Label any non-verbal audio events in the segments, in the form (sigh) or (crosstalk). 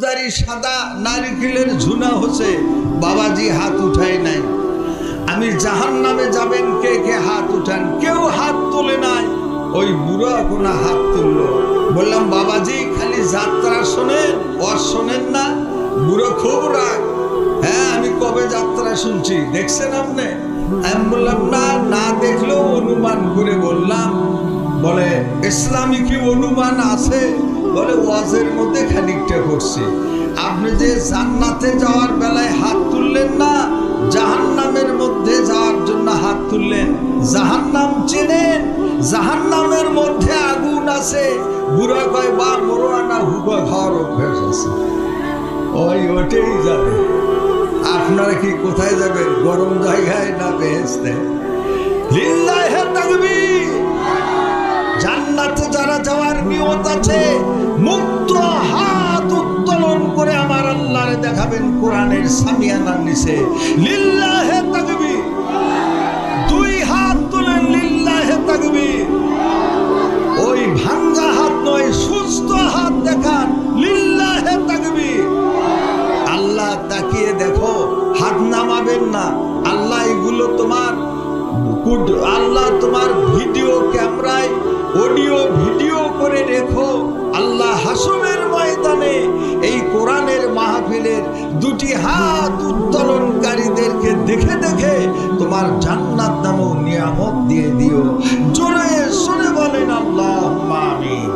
সাদা নারিকেলের ঝুনা হচ্ছে। বাবাজি হাত উঠায় নাই। আমি জাহান নামে যাবেন, কে কে হাত উঠান? কেউ হাত তোলে নাই। ওই বুড়ো কোনা হাত তুললো। বললাম, বাবাজি, খালি যাত্রা শোনেন ওর শোনেন না। বুড়ো খুব রাগ। হ্যাঁ আমি কবে যাত্রা শুনছি? দেখছেন আপনি? আমি বললাম, না না দেখলেও অনুমান করে বললাম। বলে, ইসলামী কি অনুমান আছে? বলে ওয়াজের মধ্যে খানিকটা করছি আপনি যে জান্নাতে যাওয়ার বেলায় হাত তুললেন না, জাহান্নামের মধ্যে যাওয়ার জন্য হাত তুললেন। জাহান্নাম চেনেন, জাহান্নামের মধ্যে আগুন আছে। বুড়া কয় বা মরোয়ানা হুবা খাওয়ার অভ্যাস আছে। ওই ওটাই যাবে। আপনারা কি কোথায় যাবেন গরম জায়গায় না বেহেস্তে জান্নাতে যারা যাওয়ার নিয়ত আছে মুক্ত হাত উত্তোলন করে আমার আল্লাহরে দেখাবেন কোরআনের সামিয়ানার নিচে। লিল্লাহে তাকবি দুই হাত তুলেন লিল্লাহে তাকবি ওই ভাঙ্গা হাত নয়, সুস্থ হাত দুটি হাত উত্তোলনকারীদেরকে দেখে দেখে তোমার জান্নাত নামও নিয়ামত দিয়ে দিও। জোরে শুনে বলেন আল্লাহ আমিন।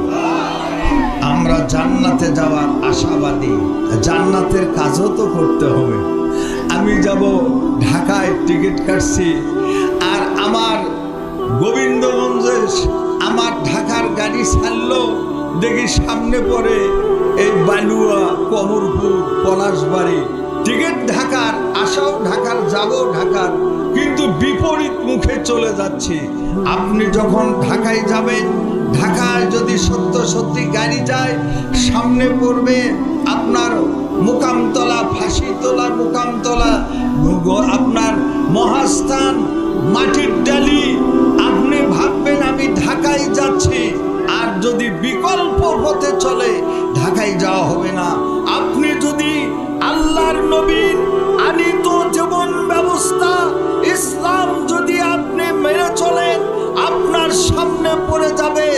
আমরা জান্নাতে যাওয়ার আশাবাদী। জান্নাতের কাজও তো করতে হবে। আমি যাব ঢাকায় টিকিট কাটছি। আর আমার গোবিন্দগঞ্জে আমার ঢাকার গাড়ি ছাড়লো দেখি সামনে পড়ে এই বালুয়া, কমরপুর, পলাশবাড়ি। টিকিট ঢাকার, আসাও ঢাকার যাব ঢাকার, কিন্তু বিপরীত মুখে চলে যাচ্ছি। আপনি যখন ঢাকায় যাবেন, ঢাকায় যদি সত্য সত্যি গাড়ি যায়, সামনে পড়বে আপনার মোকামতলা ফাঁসিতলা মোকামতলা আপনার মহাস্থান, মাটির ডালি। আপনি ভাববেন, আমি ঢাকায় যাচ্ছি। আর যদি বিকল্প পথে চলে ঢাকায় যাওয়া হবে না। আপনি যদি আল্লাহর নবীর আনিত জীবন ব্যবস্থা, ইসলাম যদি আপনি মেনে চলেন, আপনার সামনে পড়ে যাবে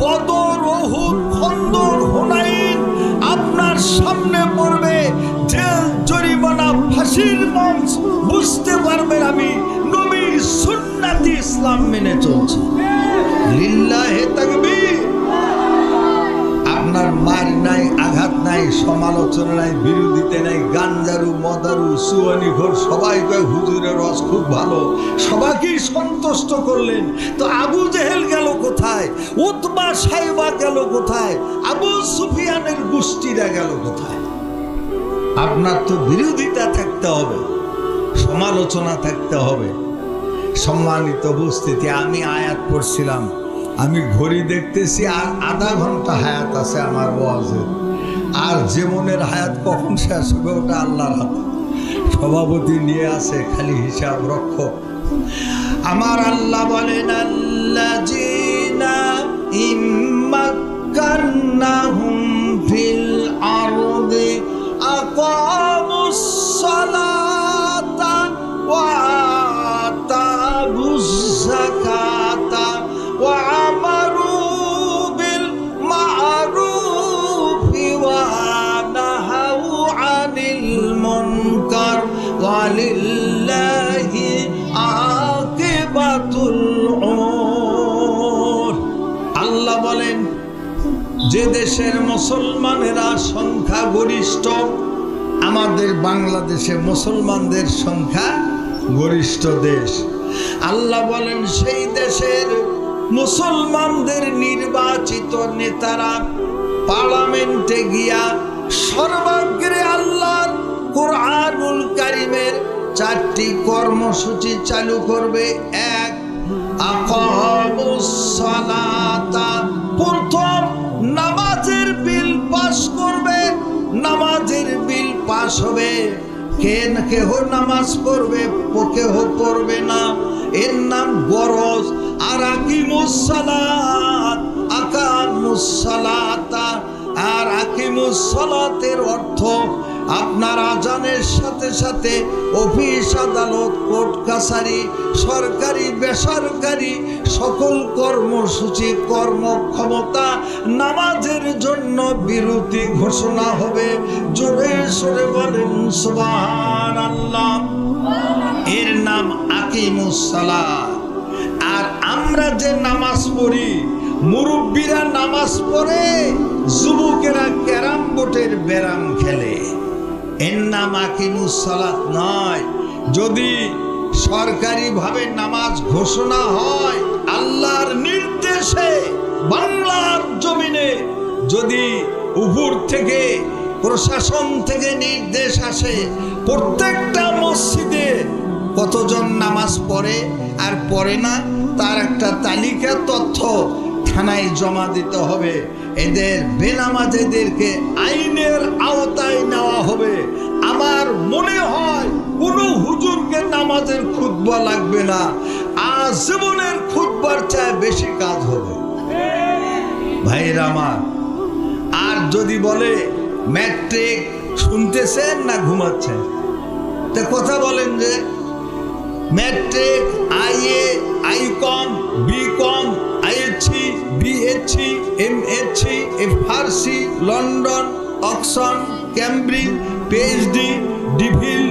বদর ওহুদ খন্দর, হুনাইন। আপনার সামনে পড়বে জেল, জরিমানা, ফাঁসির মঞ্চ। বুঝতে পারবেন আমি, নবীর সুন্নাতি ইসলাম মেনে চলছি। লিল্লাহে তাকবীর। মার নাই, আঘাত নাই, সমালোচনা নাই, বিরোধিতা নাই, গাঞ্জারু, মদারু, সুয়ানি ঘর, সবাই কয়, হুজুরের রস খুব ভালো। সবাইকেই সন্তুষ্ট করলেন। তো আবু জেহেল গেল কোথায়? উতবা সাইবা গেল কোথায়? আবু সুফিয়ানের গোষ্ঠীরা গেল কোথায়? আপনার তো বিরোধিতা থাকতে হবে, সমালোচনা থাকতে হবে। সম্মানিত উপস্থিতি, আমি আয়াত পড়ছিলাম। আমি ঘড়ি দেখতেছি আর আধা ঘণ্টা হায়াত আছে আমার বয়সে আর জীবনের হায়াত কখন শেষ হবে ওটা আল্লাহর হাতে। সভাপতি নিয়ে আসে খালি হিসাব রক্ষক। আমার আল্লাহ বলেন আল্লাযীনা গরিষ্ঠ আমাদের বাংলাদেশে মুসলমানদের সংখ্যা গরিষ্ঠ দেশ। আল্লাহ বলেন, সেই দেশের মুসলমানদের নির্বাচিত নেতারা পার্লামেন্টে গিয়া সর্বাগ্রে আল্লাহর কোরআনুল কারিমের চারটি কর্মসূচি চালু করবে। এক, আকামুস পাস হবে। কে কেহ নামাজ পড়বে কেহ পড়বে না। এর নাম গরজ। আর আকি মুসালাত আর আকিমুসালাতের অর্থ আপনার আজানের সাথে সাথে অফিস, আদালত, কোর্ট, কাছারি, সরকারি, বেসরকারি সকল কর্মসূচি, কর্মক্ষমতা নামাজের জন্য বিরতি ঘোষণা হবে। জোরে সরে বলেন সুবহান আল্লাহ এর নাম আকিমুস সালাত। আর আমরা যে নামাজ পড়ি, মুরব্বীরা নামাজ পড়ে, যুবকেরা ক্যারাম বোর্ডের ব্যারাম খেলে। আকিমুস সালাত নয়। যদি সরকারিভাবে নামাজ ঘোষণা হয়, আল্লাহর নির্দেশে বাংলার জমিনে যদি উপর থেকে, প্রশাসন থেকে নির্দেশ আসে, প্রত্যেকটা মসজিদে কতজন নামাজ পড়ে আর পড়ে না, তার একটা তালিকা তথ্য থানায় জমা দিতে হবে। এদের বেনামাজেদেরকে আইনের আওতায় নেওয়া হবে। আমার মনে হয় কোনো হুজুরকে নামাজের খুতবা লাগবে না। আজীবনের খুতবার চায় বেশি কাজ হবে। ভাইরা আমার, আর যদি বলে, ম্যাট্রিক শুনতেছেন না ঘুমাচ্ছেন? তা কথা বলেন যে, matric IA ICom BCom ISc BSc MSc FRC London Oxon Cambridge PhD DPhil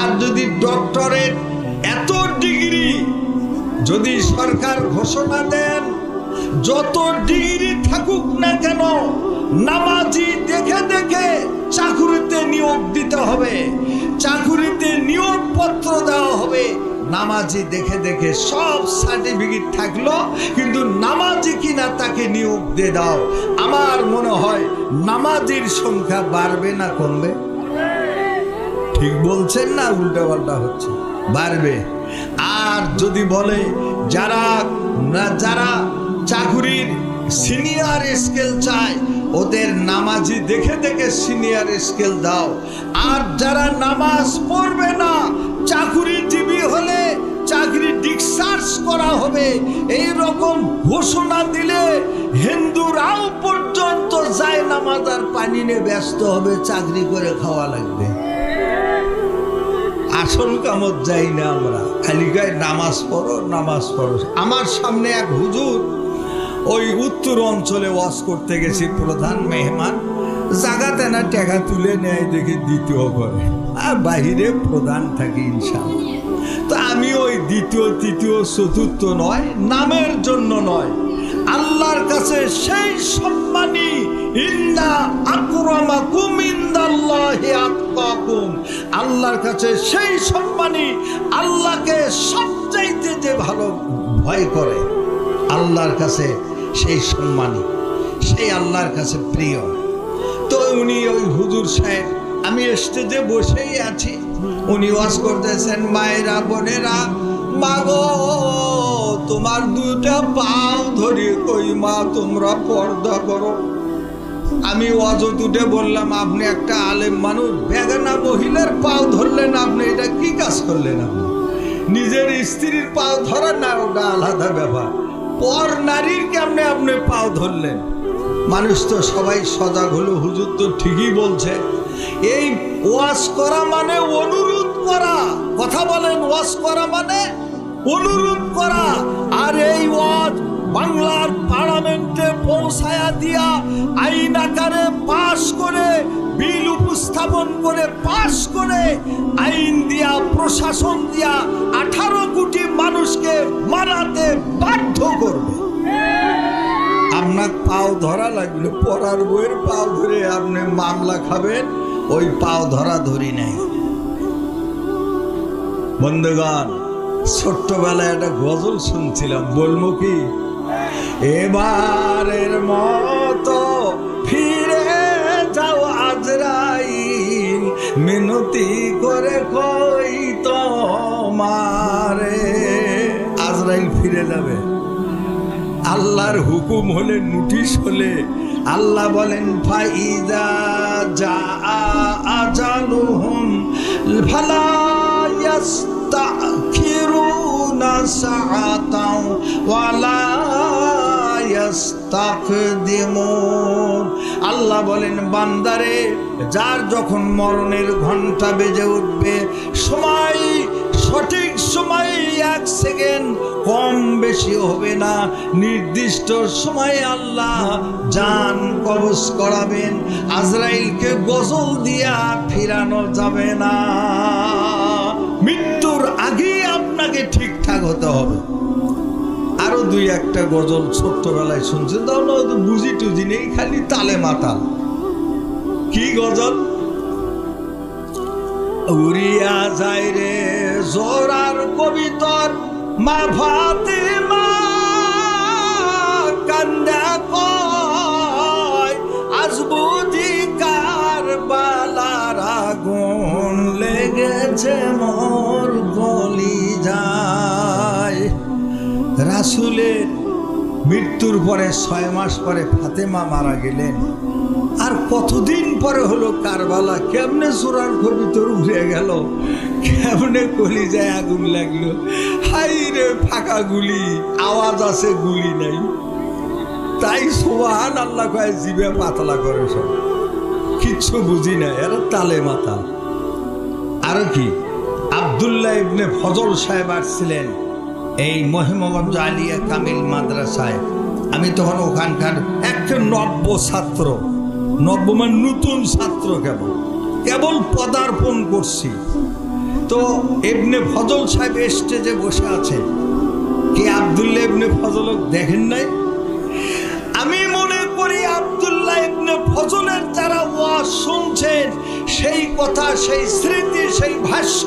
আর যদি ডক্টরেট এত ডিগ্রি যদি সরকার ঘোষণা দেন, যত ডিগ্রি থাকুক না কেন, নামাজি দেখে দেখে চাকুরিতে নিয়োগ দিতে হবে। চাকুরিতে নিয়োগপত্র দেওয়া হবে। নামাজি দেখে দেখে সব সার্টিফিকেট থাকল, কিন্তু নামাজি কিনা তাকে নিয়োগ দিয়ে দাও। আমার মনে হয় নামাজির সংখ্যা বাড়বে না কমবে। ঠিক বলছেন না উল্টা পাল্টা হচ্ছে। বাড়বে। আর যদি বলে যারা যারা চাকুরির সিনিয়র স্কেল চায়, ওদের নামাজি দেখে দেখে সিনিয়র স্কেল দাও। আর যারা নামাজ পড়বে না, চাকুরিজীবী হলে হবে। এই রকম ঘোষণা দিলে হিন্দুরাও পর্যন্ত যায় নামাজ আর পানি নিয়ে ব্যস্ত হবে, চাকরি করে খাওয়া লাগবে। আসল কামত যাই না আমরা। খালি গায়ে নামাজ পড়ো নামাজ পড়ো। আমার সামনে এক হুজুর ওই উত্তর অঞ্চলে ওয়াজ করতে গেছি, প্রধান মেহমান। জাগাতে না টাকা তুলে নেয়, দেখে দ্বিতীয় করে। আর বাহিরে প্রধান থাকে ইনশাল্লাহ তো আমি ওই দ্বিতীয়, তৃতীয়, চতুর্থ নয়, নামের জন্য নয়। আল্লাহর কাছে সেই সম্মানী আল্লাহর কাছে সেই সম্মানী আল্লাহকে সবচাইতে যে ভালো ভয় করে, আল্লাহর কাছে সেই সম্মানী, সেই আল্লাহর কাছে প্রিয়। তো উনি ওই হুজুর সাহেব, আমি স্টেজে বসেই আছি। উনি ওয়াজ করতেছেন, মায়েরা, বোনেরা, মাগো, তোমার দুটা পাও ধরে কই মা, তোমরা পর্দা করো। আমি অজত উঠে বললাম, আপনি একটা আলেম মানুষ, বেগানা মহিলার পাও ধরলেন আপনি, এটা কি কাজ করলেন আপনি? নিজের স্ত্রীর পাও ধরেন না, ওটা আলাদা ব্যাপার। পর নারীর কেমনে আপনি পাও ধরলেন? মানুষ তো সবাই সজাগ হলো, হুজুর তো ঠিকই বলছে। এই ওয়াজ করা মানে অনুরোধ করা, কথা বলেন ওয়াজ করা মানে অনুরোধ করা। আর এই ওয়াজ বাংলার পার্লামেন্টে পৌঁছায়া দিয়া আইন আকারে পাশ করে, বিল উপস্থাপন করে পাশ করে আইন দিয়া, প্রশাসন দিয়া আঠারো কোটি মানুষকে মারাতে বাধ্য করবে। আপনার পাও ধরা লাগবে পড়ার বইয়ের পাও ধরে আপনি মামলা খাবেন, ওই পাও ধরা ধরি নাই। বন্ধুগণ, ছোট্টবেলায় একটা গজল শুনছিলাম, বলব কি? এবারের মতো ফিরে যাও আজরাইল, মিনতি করে কই তো মারে আজরাইল ফিরে যাবে। আল্লাহর হুকুম হলে, নোটিশ হলে, আল্লাহ বলেন, ফাইদা যা আজালুহুম, ফালা ইয়াস্তাখিরুনা সাআতাও ওয়ালা ইয়াস্তাকদিমুন আল্লাহ বলেন, বান্দারে, যার যখন মরণের ঘণ্টা বেজে উঠবে, সময় সঠিক সময় এক সেকেন্ড কম বেশি হবে না। নির্দিষ্ট সময়ে আল্লাহ জান কবজ করাবেন, আজরাইলকে গজল দিয়া ফিরানো যাবে না। আপনাকে ঠিকঠাক হতে হবে। আরও দুই একটা গজল ছোট্টবেলায় শুনছেন, তখন হয়তো বুঝি টুজি নেই, খালি তালে মাতাল। কি গজল? উড়িয়া যায় রে জোরার কবিতর, মা ভাতে কার বালার আগুন লেগেছে মোর রাসুলের মৃত্যুর পরে ছয় মাস পরে ফাতেমা মারা গেলেন। আর কতদিন পরে হলো কারবালা? কেমনে চোরার ভিতর উড়ে গেল? কেমনে কলি যায় আগুন লাগল? হাই রে ফাঁকা গুলি, আওয়াজ আছে, গুলি নাই। তাই সোহান আল্লাহ কয় জিবে পাতলা করে সব। কিচ্ছু বুঝি না, এরা তালে মাথা আর কি? আবদুল্লাহ ইবনে ফজল সাহেব আসছিলেন। এই মহিমগঞ্জ আলিয়া কামিল মাদ্রাসায়। আমি তখন ওখানকার একটা নব্য ছাত্র। নব্য মানে নতুন ছাত্র কেবল। কেবল পদার্পণ করছি। তো ইবনে ফজল সাহেব স্টেজে বসে আছে। কি আবদুল্লাহ ইবনে ফজলক দেখেন নাই? আমি মনে করি আব্দুল্লাহ ইবনে ফজলের যারা ওয়াজ শুনছেন সেই কথা, সেই স্মৃতি, সেই ভাষ্য,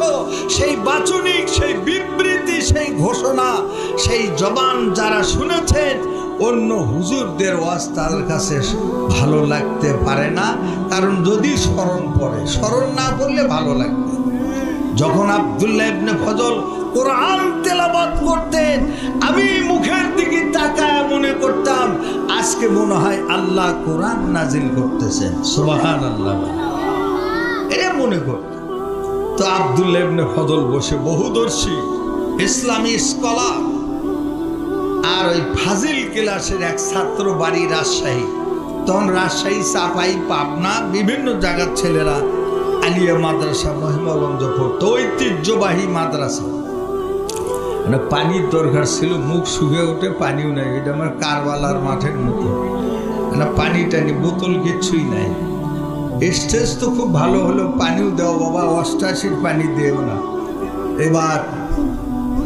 সেই বাচনিক, সেই বিবৃতি, সেই ঘোষণা, সেই জবান যারা শুনেছেন, অন্য হুজুরদের ওয়াজ তাদের কাছে ভালো লাগতে পারে না। কারণ যদি স্মরণ পড়ে, স্মরণ না করলে ভালো লাগবে যখন আব্দুল্লাহ ইবনে ফজল কোরআন তেলাবাদ করতেন, আমি মুখের দিকে তাকায় মনে করতাম, আজকে মনে হয় আল্লাহ কোরআন নাজিল করতেছেন। সুবাহান আল্লাহ মনে করত তো আব্দুল্লাহ ইবনে ফজল বসে বহুদর্শী, ইসলামী স্কলার আর ওই ফাজিল ক্লাসের এক ছাত্র বাড়ি রাজশাহী। তখন রাজশাহী চাপাই পাবনা বিভিন্ন জায়গার ছেলেরা আলিয়া মাদ্রাসা, মহিমাগঞ্জ পড়তো, ঐতিহ্যবাহী মাদ্রাসা। মানে পানির দরকার ছিল, মুখ শুকিয়ে ওঠে পানিও নাই, এটা আমার কারবালার মাঠের মতো। মানে পানি টানি, বোতল কিচ্ছুই নাই। স্টেজ তো খুব ভালো হলো পানিও দেওয়া বাবা অষ্টাশির পানি দেও না। এবার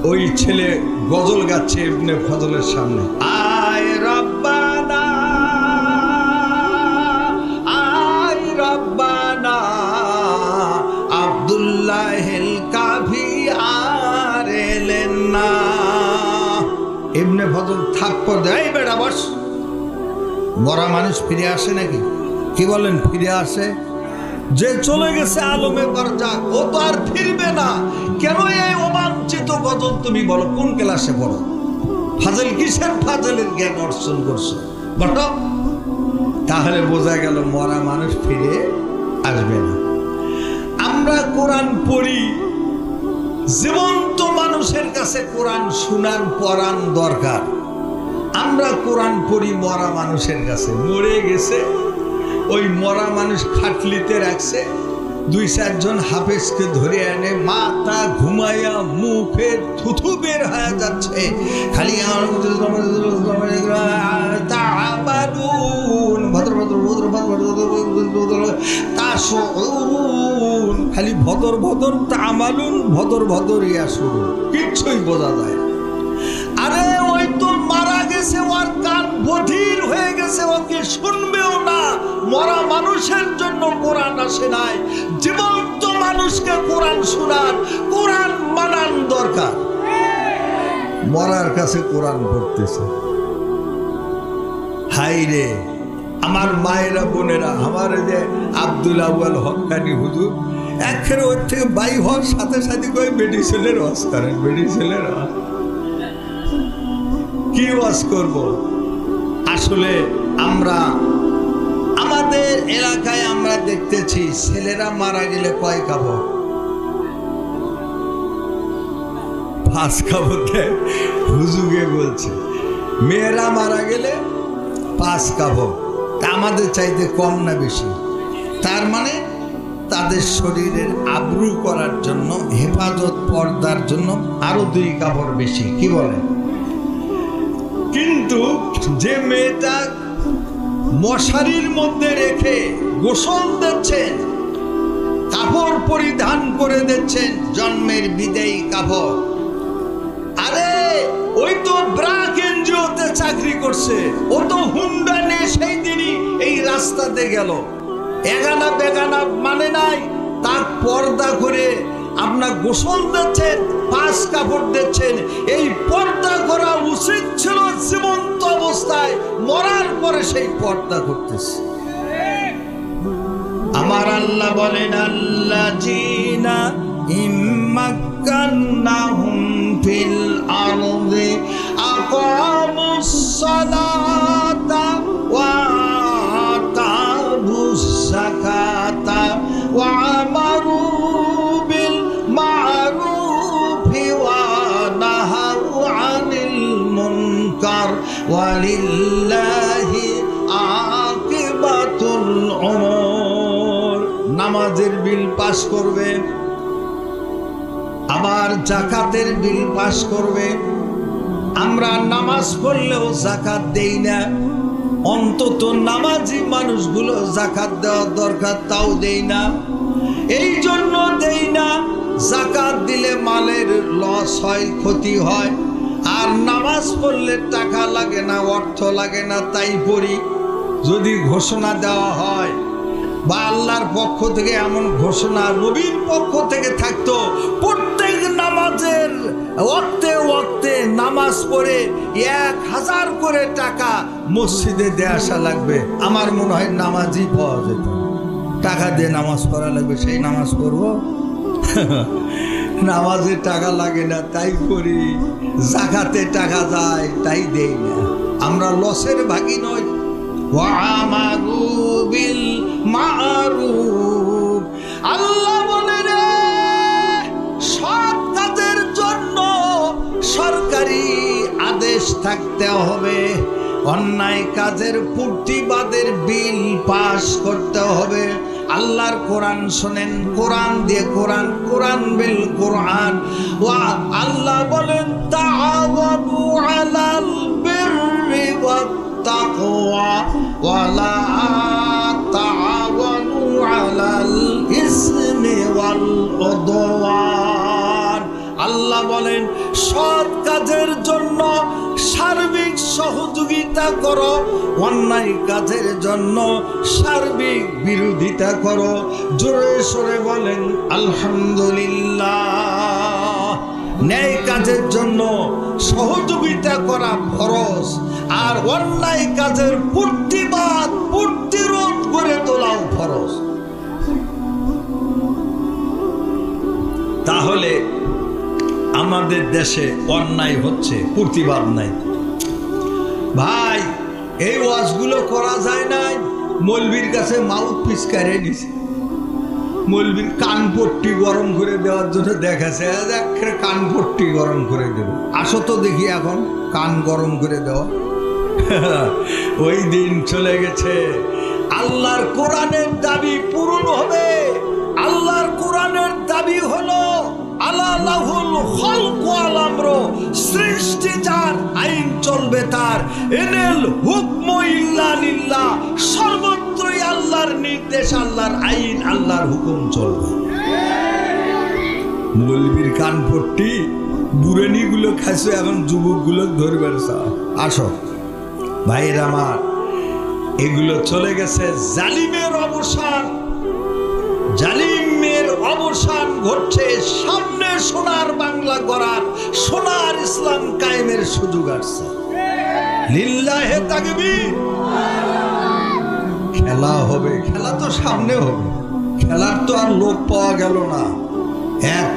ওই ছেলে গজল গাচ্ছে এমনি ফজলের সামনে। আয় রব্বানা আয় রব্বানা আব্দুল্লাহিল কাফি আর এলেন না। ইবনে ফজল থাপ্পড় দেয় বেড়া বস। মরা মানুষ ফিরে আসে নাকি? কি বলেন, ফিরে আসে? যে চলে গেছে আলমে বরজা ও তো আর ফিরবে না। কেন এই অবাঞ্ছিত গজল তুমি বলো? কোন ক্লাসে পড়ো? ফাজল কিসের ফাজলের জ্ঞান অর্জন করছ? বট। তাহলে বোঝা গেল মরা মানুষ ফিরে আসবে না। আমরা কোরআন পড়ি, জীবন্ত মানুষের কাছে কোরআন শোনার পড়ান দরকার। আমরা কোরআন পড়ি মরা মানুষের কাছে। মরে গেছে ওই মরা মানুষ খাটলিতে রাখছে দুই চারজন হাফেজকে ধরে আনে মাথা ঘুমাইয়া মুখে থুথু বের হয়ে যাচ্ছে খালি খালি ভদর ভদর তামালুন ভদর ভদর ইয়া শুরু কিচ্ছুই বোঝা যায় আরে ওই তো মারা গেছে ওর কান বধির হয়ে গেছে, ওকে শুনবেও না। মরা মানুষের জন্য কোরআন আসে নাই। জীবন্ত মানুষকে কোরআন শোনান কোরআন মানান দরকার। মরার কাছে কোরআন পড়তেছে। হাই রে, আমার মায়েরা, বোনেরা, আমার যে আব্দুল আউয়াল হকানি হুজুর, একের ওর থেকে বাই হওয়ার সাথে সাথে কয়ে মেডিসিনের ওয়াজ করেন মেডিসিনের ওয়াজ কি ওয়াজ করব? আসলে আমরা আমাদের এলাকায় আমরা দেখতেছি ছেলেরা মারা গেলে কয় খাব পাঁচ খাব হুজুগে বলছে, মেয়েরা মারা গেলে পাঁচ তা আমাদের চাইতে কম না বেশি। তার মানে তাদের শরীরের আব্রু করার জন্য, হেফাজত পর্দার জন্য আরও দুই কাপড় বেশি। কি বলেন? কিন্তু যে মেয়েটা মশারির মধ্যে রেখে গোসল দিচ্ছেন, কাপড় পরিধান করে দিচ্ছেন জন্মের বিদেয়ী কাপড়। আরে, ওই তো ব্রাক এনজিওতে চাকরি করছে। ও তো হুন্ডা নিয়ে সেই দিনই এই রাস্তাতে গেল। এগানা বেগানা মানে নাই, তার পর্দা করে আপনার গোসল দিচ্ছেন, পাঁচ কাপড় দিচ্ছেন, এই পর্দা করা উচিত ছিল জীবন্ত অবস্থায়, মরার পরে সেই পর্দা করতেছে। আমার আল্লাহ বলেন আল্লাহ জিনা ইম্মাক্কান্নাহুম ফিল আরদে, আকামুস পাস করবে। আবার জাকাতের বিল পাস করবে। আমরা নামাজ পড়লেও জাকাত দেই না। অন্তত নামাজি মানুষগুলো জাকাত দেওয়ার দরকার, তাও দেই না। এই জন্য দেই না। জাকাত দিলে মালের লস হয়, ক্ষতি হয়। আর নামাজ পড়লে টাকা লাগে না, অর্থ লাগে না, তাই পড়ি। যদি ঘোষণা দেওয়া হয় বা আল্লাহর পক্ষ থেকে এমন ঘোষণা, নবীর পক্ষ থেকে থাকতো, প্রত্যেক নামাজের ওক্তে ওক্তে নামাজ পড়ে এক হাজার করে টাকা মসজিদে দিয়ে আসা লাগবে। আমার মনে হয় নামাজই পাওয়া যেত। টাকা দিয়ে নামাজ পড়া লাগবে, সেই নামাজ পড়ব। (laughs) নামাজে টাকা লাগে না, তাই করি। জাকাতে টাকা যায়, তাই দেই না। আমরা লসের ভাগি নয় وعملوا بالمعروف আল্লাহ বলে রে সৎ কাজের জন্য সরকারি আদেশ থাকতে হবে অন্যায় কাজের প্রতিবাদের বিল পাশ করতে হবে আল্লাহর কোরআন শোনেন কোরআন দিয়ে কোরআন কোরআন বিল কোরআন ওয়া আল্লাহ বলেন তাআওয়ানু আলাল বিররি ওয়াত التقوى ولا تعاونوا على الإثم والعدوان আল্লাহ বলেন সৎ কাজের জন্য সার্বিক সহযোগিতা করো অন্যায় কাজের জন্য সার্বিক বিরোধিতা করো জোরে সরে বলেন আলহামদুলিল্লাহ ন্যায় কাজের জন্য সহযোগিতা করা ফরজ আর অন্যায় কাজের প্রতিবাদ, প্রতিরোধ করে তোলাও ফরজ। তাহলে আমাদের দেশে অন্যায় হচ্ছে, প্রতিবাদ নাই। ভাই, এই ওয়াজগুলো করা যায় নাই? মলবির কাছে মাউথ পিস কারে নিছে। মলবির কানপট্টি গরম করে দেওয়ার জন্য দেখাছে। একেবারে কানপট্টি গরম করে দেব। আসো তো দেখি এখন, কান গরম করে দেওয়া। ওই দিন চলে গেছে। আল্লাহর কোরআনের দাবি পূরণ হবে। আল্লাহর কোরআনের দাবি হলো আলালাহুল খলক ওয়াল আমর। সৃষ্টি যার, আইন চলবে তার। এনেল হুকম ইল্লা আল্লাহর নির্দেশ আল্লাহর আইন, আল্লাহর হুকুম চলবে। মৌলবীর কানপট্টি বুড়ানি গুলো খাইছো এখন যুবকগুলো ধরবে আসো। ভাইয়ের আমার, এগুলো চলে গেছে জালিমের অবসান। জালিমের অবসান ঘটছে সামনে সোনার বাংলা গড়ার, সোনার ইসলাম কায়েমের সুযোগ আসছে। লিল্লাহে তাকবীর। খেলা হবে খেলা তো সামনে হবে। খেলার তো আর লোক পাওয়া গেল না। এক